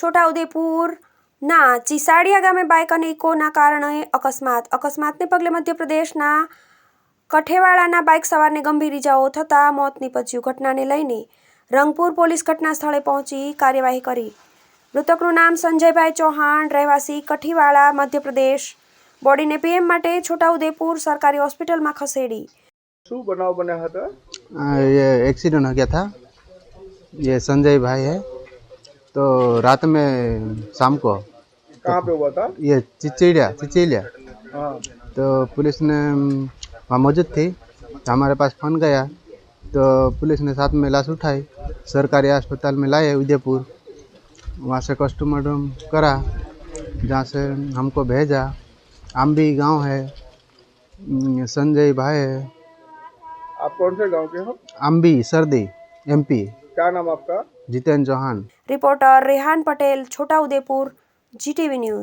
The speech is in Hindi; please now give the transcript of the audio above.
છોટાઉદેપુરના ચીસાડિયા ગામે બાઇક અને ઇકોના કારણે અકસ્માત અકસ્માતને પગલે મધ્યપ્રદેશના કઠેવાડાના બાઇક સવારને ગંભીર ઇજાઓ થતાં મોત નીપજ્યું ઘટનાને લઈને રંગપુર પોલીસ ઘટના સ્થળે પહોંચી કાર્યવાહી કરી મૃતકનું નામ સંજયભાઈ ચૌહાણ રહેવાસી કઠીવાડા મધ્યપ્રદેશ બોડીને પીએમ માટે છોટાઉદેપુર સરકારી હોસ્પિટલમાં ખસેડી શું બનાવ બન્યા હતા आ, ये एक्सीडेंट हो गया था ये संजय भाई है तो रात में शाम को। कहाँ पे हुआ था? ये चिचिड़िया चिचिलिया हाँ। तो पुलिस ने वहाँ मौजूद थी तो हमारे पास फ़ोन गया। तो पुलिस ने साथ में लाश उठाई सरकारी अस्पताल में लाए उदयपुर। वहाँ से पोस्टमार्टम करा जहाँ से हमको भेजा। आम्बी गाँव है संजय भाई है। आप कौन से गाँव के हो? आम्बी सर्दी एमपी क्या नाम आपका? जितेंद्र चौहान। रिपोर्टर रेहान पटेल छोटा उदयपुर जी टीवी न्यूज़।